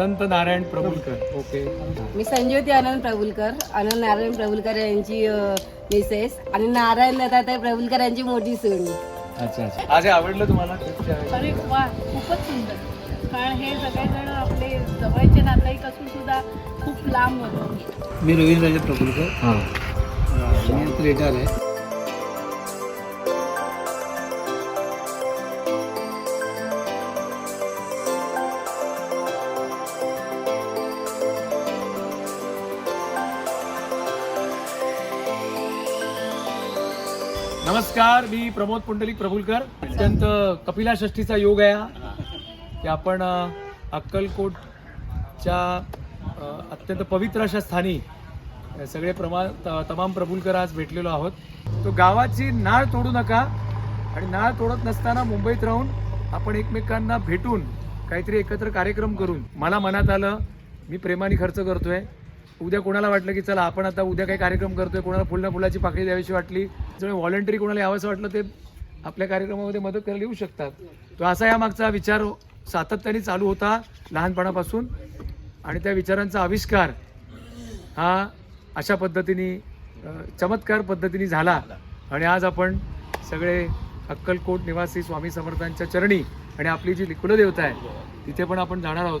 अनंत Narayan Prabhulkar. Okay. मी संजीवती आनंद प्रभुलकर आनंद नारायण प्रभुलकर यांची Mrs आणि नारायण दत्तात्रय प्रभुलकर यांची मोठी सून. अच्छा अच्छा. आज हे आवडलं तुम्हाला. अरे वा खूपच सुंदर. कारण हे सगळेजण आपले जवळचे नातेवाईक असून सुद्धा खूप लांब होतो. मी रवींद्रराजे प्रभुलकर. हां. मी रिटायर आहे. नमस्कार मी प्रमोद पुंडलिक प्रभुलकर. अत्यंत कपिला षष्टीचा योग आहे हा. की आपण अक्कलकोटच्या अत्यंत पवित्र अशा स्थानी सगळे प्रमा त- तमाम प्रभुलकर आज भेटलेलो आहोत. तो गावाची नाळ तोडू नका आणि नाळ तोडत नसताना मुंबईत राहून आपण एकमेकांना भेटून काहीतरी एकत्र कार्यक्रम करून मला मनात आलं मी प्रेमाने खर्च करतोय. उद्या कोणाला वाटलं की चला आपण आता उद्या काही कार्यक्रम करतोय कोणाला फुलना फुलाची पाकळी द्यावीशी वाटली जर व्हॉलंटरी कोणाला यावंसं वाटलं ते आपल्या कार्यक्रमामध्ये मदत करायला येऊ शकतात. तो असा या मागचा विचार सातत्याने चालू होता लहानपणापासून. आणि त्या विचारांचा आविष्कार हा अशा पद्धतीने चमत्कार पद्धतीने झाला. आणि आज आपण सगळे अक्कलकोट निवासी स्वामी समर्थांच्या चरणी आणि आपली जी कुलदेवता आहे तिथे पण आपण जाणार आहोत.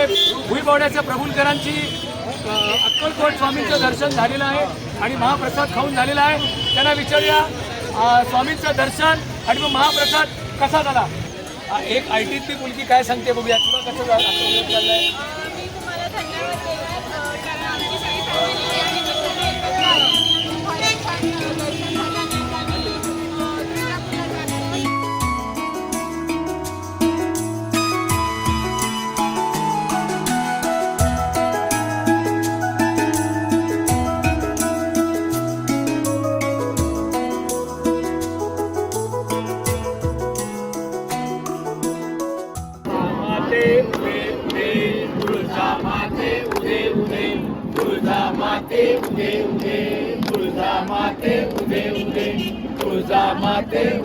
आमचे भुईबावड्याच्या प्रभुलकरांची अक्कलकोट स्वामींचं दर्शन झालेलं आहे आणि महाप्रसाद खाऊन झालेला आहे. त्यांना विचारूया स्वामींचं दर्शन आणि मग महाप्रसाद कसा झाला? एक आय टीतली मुलगी काय सांगते बघूया. तुला कसं चाललाय.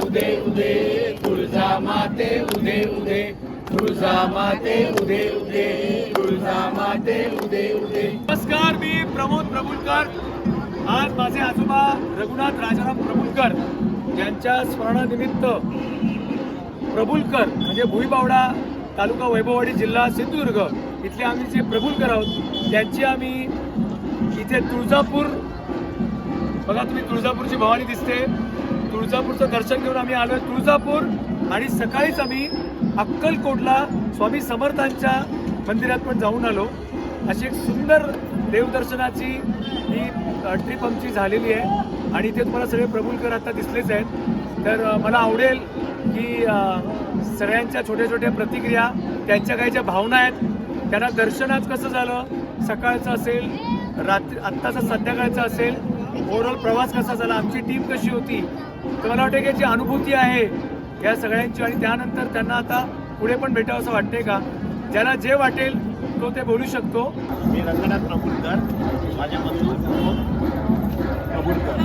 उदे उदे तुळजा माते उदे उदे. तुळजा माते उदे उदे. तुळजा माते उदे उदे. नमस्कार मी प्रमोद प्रभुलकर. आज माझे आजोबा रघुनाथ राजाराम प्रभुलकर यांच्या स्मरणानिमित्त प्रभुलकर म्हणजे भुईबावडा तालुका वैभववाडी जिल्हा सिंधुदुर्ग इथले आम्ही जे प्रभुलकर आहोत त्यांची आम्ही इथे तुळजापूर बघा तुम्ही तुळजापूरची भवानी दिसते. तुळजापूरचं दर्शन घेऊन आम्ही आलोय. तुळजापूर आणि सकाळीच आम्ही अक्कलकोटला स्वामी समर्थांच्या मंदिरात पण जाऊन आलो. अशी एक सुंदर देवदर्शनाची ही ट्रिप आमची झालेली आहे. आणि इथे तुम्हाला सगळे प्रभुलकर आता दिसलेच आहेत. तर मला आवडेल की सगळ्यांच्या छोट्या छोट्या प्रतिक्रिया त्यांच्या काही ज्या भावना आहेत त्यांना दर्शनात कसं झालं सकाळचं असेल रात्री आत्ताचं संध्याकाळचं असेल ओव्हरऑल प्रवास कसा झाला आमची टीम कशी होती तर मला वाटतं की जी अनुभूती आहे या सगळ्यांची आणि त्यानंतर त्यांना आता पुढे पण भेटावं असं वाटतंय का? ज्याला जे वाटेल तो ते बोलू शकतो. मी रंगनाथ प्रभुलकर माझे बंधू प्रभुलकर.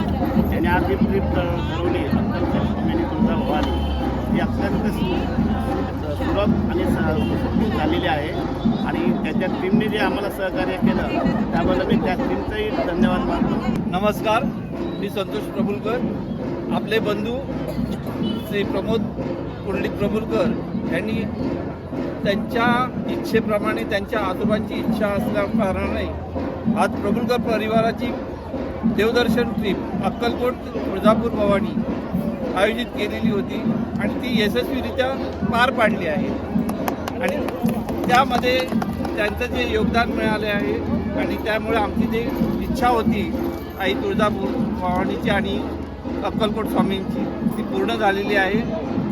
यांनी आज ही ट्रिप ठरवली अत्यंत स्वामीनी तुमचा भवानी ही अत्यंत सुलभ आणि झालेली आहे. आणि त्याच्या टीमने जे आम्हाला सहकार्य केलं त्याबद्दल मी त्या टीमचाही धन्यवाद मानतो. नमस्कार. मी संतोष प्रभुलकर. आपले बंधू श्री प्रमोद पुंडलिक प्रभुलकर यांनी त्यांच्या इच्छेप्रमाणे त्यांच्या आजोबांची इच्छा असल्या कारणाने आज प्रभुलकर परिवाराची देवदर्शन ट्रिप अक्कलकोट तुळजापूर भवानी आयोजित केलेली होती आणि ती यशस्वीरित्या पार पाडली आहे. आणि त्यामध्ये त्यांचं जे योगदान मिळाले आहे आणि त्यामुळे आमची जी इच्छा होती आई तुळजापूर भवानीची आणि अक्कलकोट स्वामींची ती पूर्ण झालेली आहे.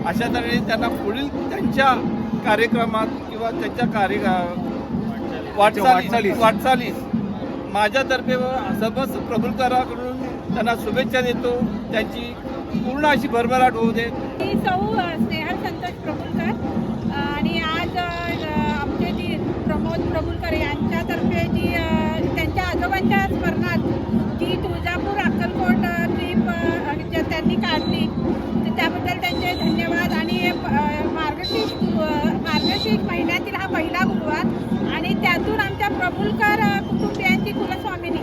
अशा तऱ्हेने त्यांना पुढील त्यांच्या कार्यक्रमात किंवा त्यांच्या कार्य वाटचालीस वाटचालीस. माझ्यातर्फे व सर्वच प्रभुलकराकडून त्यांना शुभेच्छा देतो. त्यांची पूर्ण अशी भरभराट होऊ दे. मी सौ स्नेहल संतोष आणि आज आमचे जी प्रमोद प्रभुलकर यांच्यातर्फे जी अ, कुटुंबियांची कुलस्वामिनी.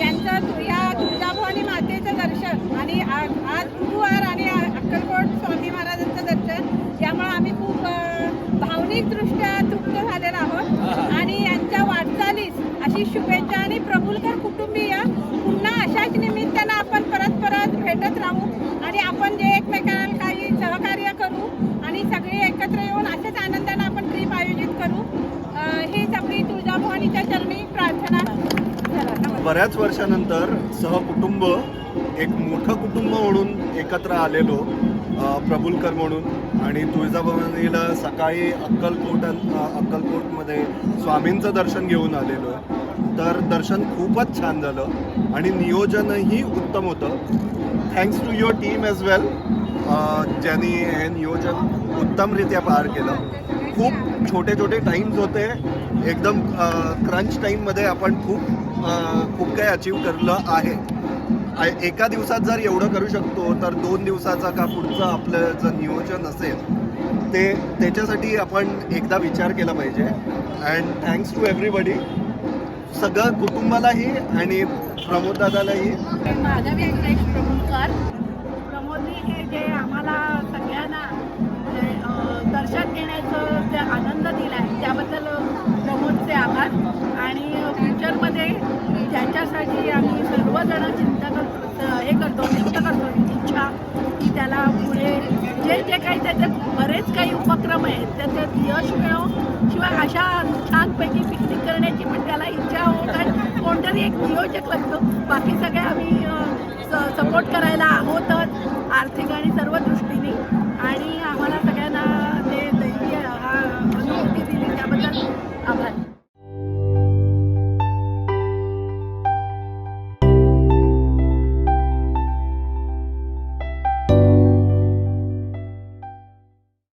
यांचं तु- या तुळजाभवानी मातेचं दर्शन आणि आज गुरुवार आणि अक्कलकोट स्वामी महाराजांचं दर्शन. यामुळे आम्ही खूप भावनिकदृष्ट्या तृप्त झालेलो आहोत. आणि यांच्या वाटचालीस अशी शुभेच्छा आणि प्रभुलकर कुटुंबीय बऱ्याच वर्षानंतर सहकुटुंब एक मोठं कुटुंब म्हणून एकत्र आलेलो प्रबुलकर प्रभुलकर म्हणून. आणि तुळजाभवानीला सकाळी अक्कलकोट अक्कलकोटमध्ये स्वामींचं दर्शन घेऊन आलेलो. आहे तर दर्शन खूपच छान झालं आणि नियोजनही उत्तम होतं. Thanks to your team as well ज्यांनी हे नियोजन उत्तमरित्या पार केलं. खूप छोटे छोटे टाईम्स होते. एकदम क्रंच टाईममध्ये आपण खूप खूप काही अचीव करलं आहे. एका दिवसात जर एवढं करू शकतो तर दोन दिवसाचा का पुढचं आपलं जर नियोजन असेल ते त्याच्यासाठी आपण एकदा विचार केला पाहिजे. अँड थँक्स टू एव्हरीबडी सगळं कुटुंबालाही आणि प्रमोद दादालाही. माधवी प्रमोदनी जे आम्हाला सगळ्यांना दर्शन घेण्याचं जे आनंद दिला आहे त्याबद्दल प्रमोदचे आभार. आणि फ्युचरमध्ये ज्याच्यासाठी आम्ही सर्वजण चिंता करतो हे करतो व्यक्त करतो इच्छा की त्याला पुढे जे जे काही त्याचे बरेच काही उपक्रम आहेत त्याच्यात यश मिळो. शिवाय अशा छानपैकी पिकनिक करण्याची पण त्याला इच्छा हो कारण कोणतरी एक नियोजक लागतो. बाकी सगळे आम्ही सपोर्ट करायला आहोतच. आर्थिक आणि सर्व